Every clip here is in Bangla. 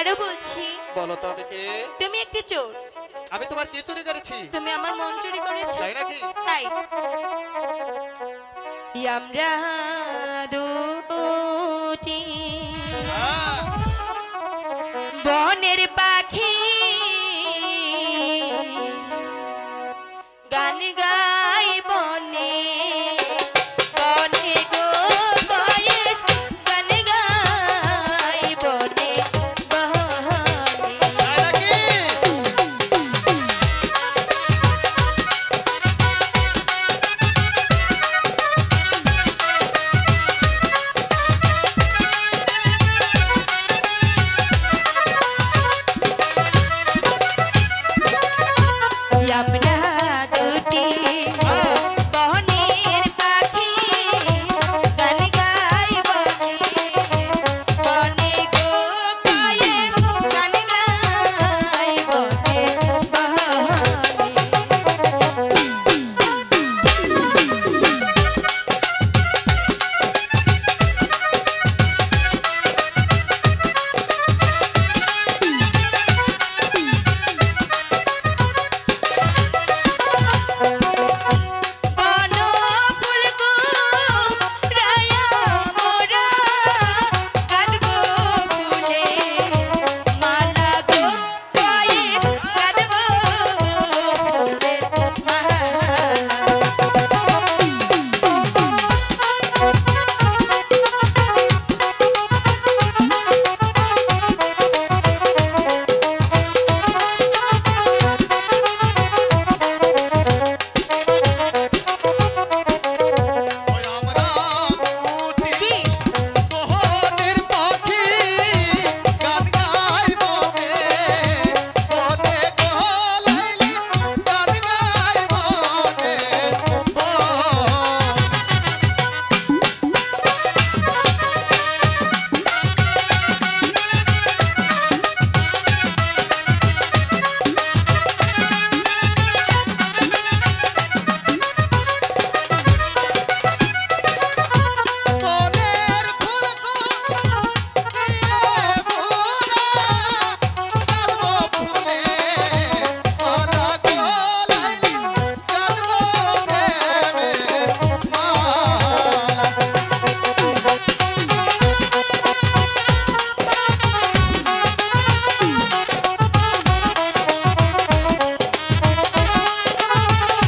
আরও বলছি বলো তো আমি কে? তুমি একটি চোর। আমি তোমার কি চুরি করেছি? তুমি আমার মন চুরি করেছ। তাই নাকি? তাই। আমরা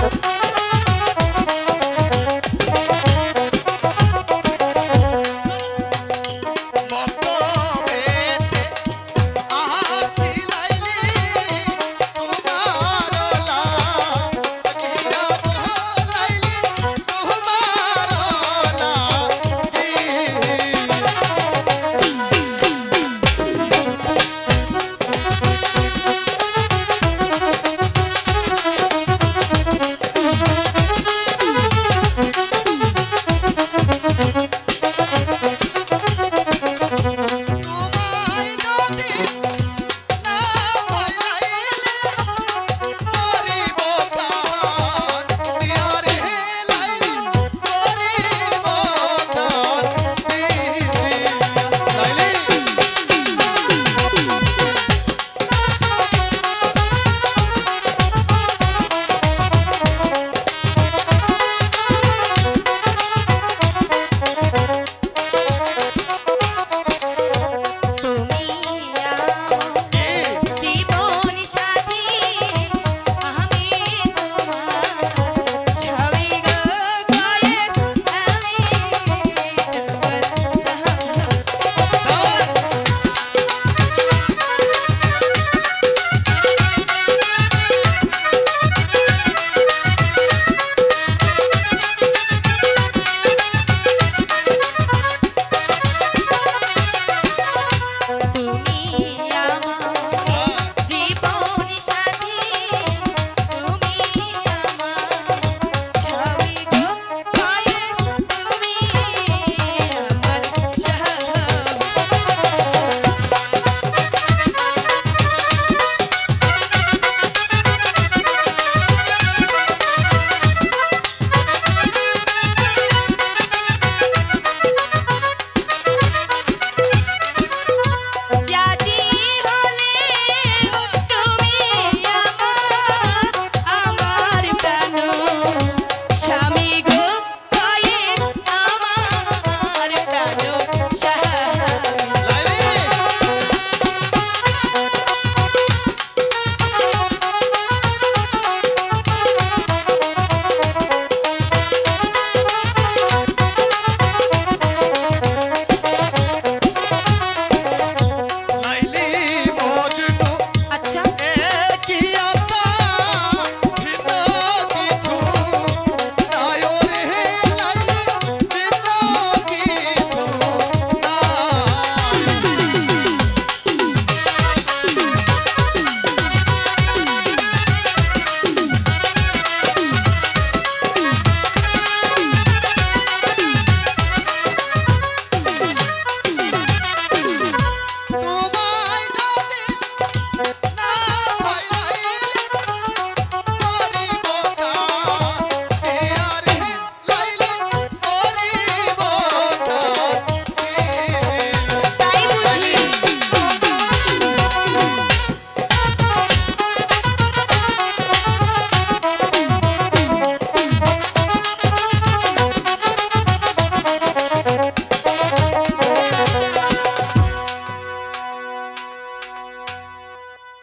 Oh,